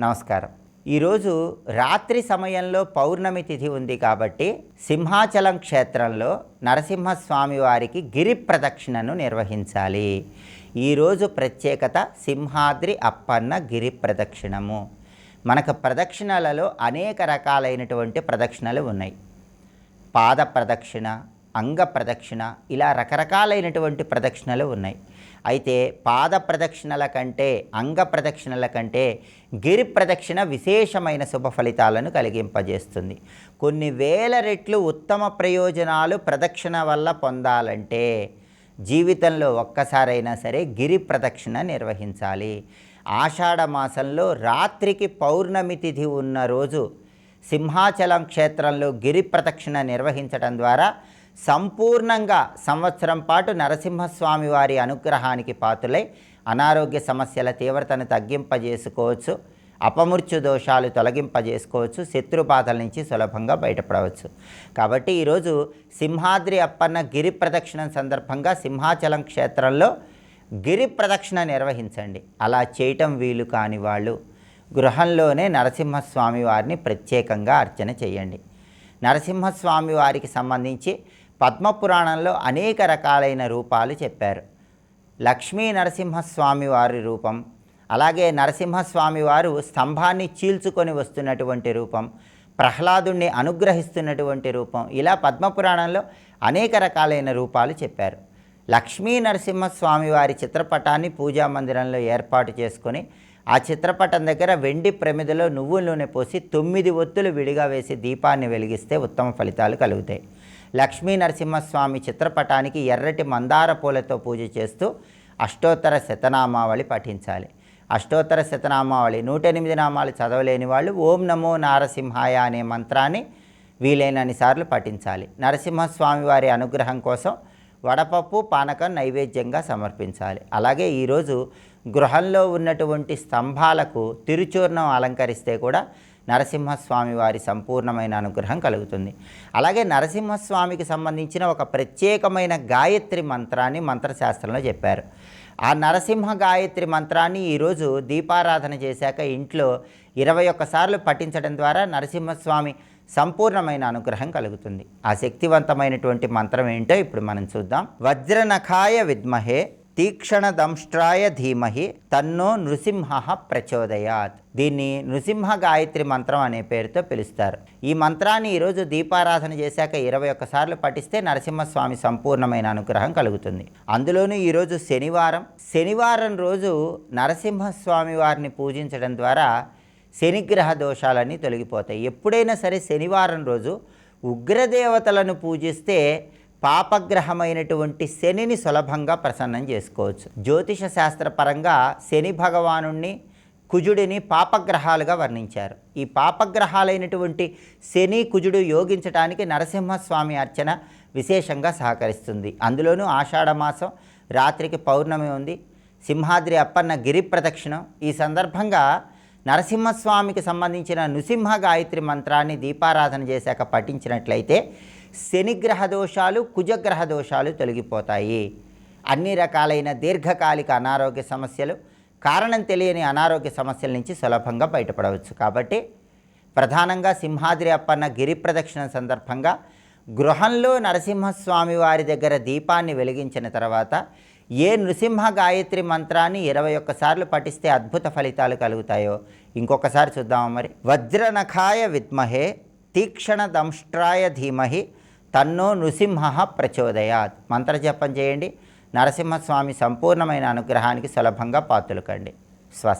నమస్కారం. ఈరోజు రాత్రి సమయంలో పౌర్ణమి తిథి ఉంది కాబట్టి సింహాచలం క్షేత్రంలో నరసింహస్వామి వారికి గిరి ప్రదక్షిణను నిర్వహించాలి. ఈరోజు ప్రత్యేకత సింహాద్రి అప్పన్న గిరి ప్రదక్షిణము. మనకు ప్రదక్షిణలలో అనేక రకాలైనటువంటి ప్రదక్షిణలు ఉన్నాయి. పాద ప్రదక్షిణ అంగ ప్రదక్షిణ ఇలా రకరకాలైనటువంటి ప్రదక్షిణలు ఉన్నాయి. అయితే పాద ప్రదక్షిణల కంటే అంగ ప్రదక్షిణల కంటే గిరి ప్రదక్షిణ విశేషమైన శుభ ఫలితాలను కలిగింపజేస్తుంది. కొన్ని వేల రెట్లు ఉత్తమ ప్రయోజనాలు ప్రదక్షిణ వల్ల పొందాలంటే జీవితంలో ఒక్కసారైనా సరే గిరి ప్రదక్షిణ నిర్వహించాలి. ఆషాఢ మాసంలో రాత్రికి పౌర్ణమి తిథి ఉన్న రోజు సింహాచలం క్షేత్రంలో గిరి ప్రదక్షిణ నిర్వహించడం ద్వారా సంపూర్ణంగా సంవత్సరం పాటు నరసింహస్వామి వారి అనుగ్రహానికి పాతులై అనారోగ్య సమస్యల తీవ్రతను తగ్గింపజేసుకోవచ్చు అపమృత్యు దోషాలు తొలగింపజేసుకోవచ్చు శత్రుబాధల నుంచి సులభంగా బయటపడవచ్చు. కాబట్టి ఈరోజు సింహాద్రి అప్పన్న గిరి ప్రదక్షిణ సందర్భంగా సింహాచలం క్షేత్రంలో గిరి ప్రదక్షిణ నిర్వహించండి. అలా చేయటం వీలు కాని వాళ్ళు గృహంలోనే నరసింహస్వామి వారిని ప్రత్యేకంగా అర్చన చేయండి. నరసింహస్వామి వారికి సంబంధించి పద్మపురాణంలో అనేక రకాలైన రూపాలు చెప్పారు. లక్ష్మీ నరసింహస్వామి వారి రూపం అలాగే నరసింహస్వామి వారు స్తంభాన్ని చీల్చుకొని వస్తున్నటువంటి రూపం ప్రహ్లాదుణ్ణి అనుగ్రహిస్తున్నటువంటి రూపం ఇలా పద్మపురాణంలో అనేక రకాలైన రూపాలు చెప్పారు. లక్ష్మీ నరసింహస్వామి వారి చిత్రపటాన్ని పూజా మందిరంలో ఏర్పాటు చేసుకొని ఆ చిత్రపటం దగ్గర వెండి ప్రమిదలో నువ్వుల నూనె పోసి తొమ్మిది ఒత్తులు విడిగా వేసి దీపాన్ని వెలిగిస్తే ఉత్తమ ఫలితాలు కలుగుతాయి. లక్ష్మీ నరసింహస్వామి చిత్రపటానికి ఎర్రటి మందార పూలతో పూజ చేస్తూ అష్టోత్తర శతనామావళి పఠించాలి అష్టోత్తర శతనామావళి నూట ఎనిమిది నామాలు చదవలేని వాళ్ళు ఓం నమో నారసింహాయ అనే మంత్రాన్ని వీలైనన్ని సార్లు పఠించాలి. నరసింహస్వామి వారి అనుగ్రహం కోసం వడపప్పు పానకం నైవేద్యంగా సమర్పించాలి. అలాగే ఈరోజు గృహంలో ఉన్నటువంటి స్తంభాలకు తిరుచూర్ణం అలంకరిస్తే కూడా నరసింహస్వామి వారి సంపూర్ణమైన అనుగ్రహం కలుగుతుంది. అలాగే నరసింహస్వామికి సంబంధించిన ఒక ప్రత్యేకమైన గాయత్రి మంత్రాన్ని మంత్రశాస్త్రంలో చెప్పారు. ఆ నరసింహ గాయత్రి మంత్రాన్ని ఈరోజు దీపారాధన చేశాక ఇంట్లో ఇరవై ఒక్కసార్లు పఠించడం ద్వారా నరసింహస్వామి సంపూర్ణమైన అనుగ్రహం కలుగుతుంది. ఆ శక్తివంతమైనటువంటి మంత్రం ఏంటో ఇప్పుడు మనం చూద్దాం. వజ్రనఖాయ విద్మహే తీక్షణ దంష్ట్రాయ ధీమహి తన్నో నృసింహ ప్రచోదయాత్. దీన్ని నృసింహ గాయత్రి మంత్రం అనే పేరుతో పిలుస్తారు. ఈ మంత్రాన్ని ఈరోజు దీపారాధన చేశాక ఇరవై ఒక్కసార్లు పఠిస్తే నరసింహస్వామి సంపూర్ణమైన అనుగ్రహం కలుగుతుంది. అందులోనూ ఈరోజు శనివారం. శనివారం రోజు నరసింహస్వామి వారిని పూజించడం ద్వారా శనిగ్రహ దోషాలన్నీ తొలగిపోతాయి. ఎప్పుడైనా సరే శనివారం రోజు ఉగ్రదేవతలను పూజిస్తే పాపగ్రహమైనటువంటి శనిని సులభంగా ప్రసన్నం చేసుకోవచ్చు. జ్యోతిష శాస్త్రపరంగా శని భగవానుణ్ణి కుజుడిని పాపగ్రహాలుగా వర్ణించారు. ఈ పాపగ్రహాలైనటువంటి శని కుజుడు యోగించడానికి నరసింహస్వామి అర్చన విశేషంగా సహకరిస్తుంది. అందులోనూ ఆషాఢమాసం రాత్రికి పౌర్ణమి ఉంది. సింహాద్రి అప్పన్న గిరి ప్రదక్షిణం. ఈ సందర్భంగా నరసింహస్వామికి సంబంధించిన నృసింహ గాయత్రి మంత్రాన్ని దీపారాధన చేశాక పఠించినట్లయితే శనిగ్రహ దోషాలు కుజగ్రహ దోషాలు తొలగిపోతాయి. అన్ని రకాలైన దీర్ఘకాలిక అనారోగ్య సమస్యలు కారణం తెలియని అనారోగ్య సమస్యల నుంచి సులభంగా బయటపడవచ్చు. కాబట్టి ప్రధానంగా సింహాద్రి అప్పన్న గిరి ప్రదక్షిణ సందర్భంగా గృహంలో నరసింహస్వామి వారి దగ్గర దీపాన్ని వెలిగించిన తర్వాత ఏ నృసింహ గాయత్రి మంత్రాన్ని ఇరవై ఒక్కసార్లు పఠిస్తే అద్భుత ఫలితాలు కలుగుతాయో ఇంకొకసారి చూద్దాము మరి. వజ్రనఖాయ విద్మహే తీక్షణ దంష్ట్రాయ ధీమహి తన్నో నృసింహ ప్రచోదయాత్. మంత్రజపం చేయండి. నరసింహస్వామి సంపూర్ణమైన అనుగ్రహానికి సులభంగా పాతులుకండి స్వస్తి.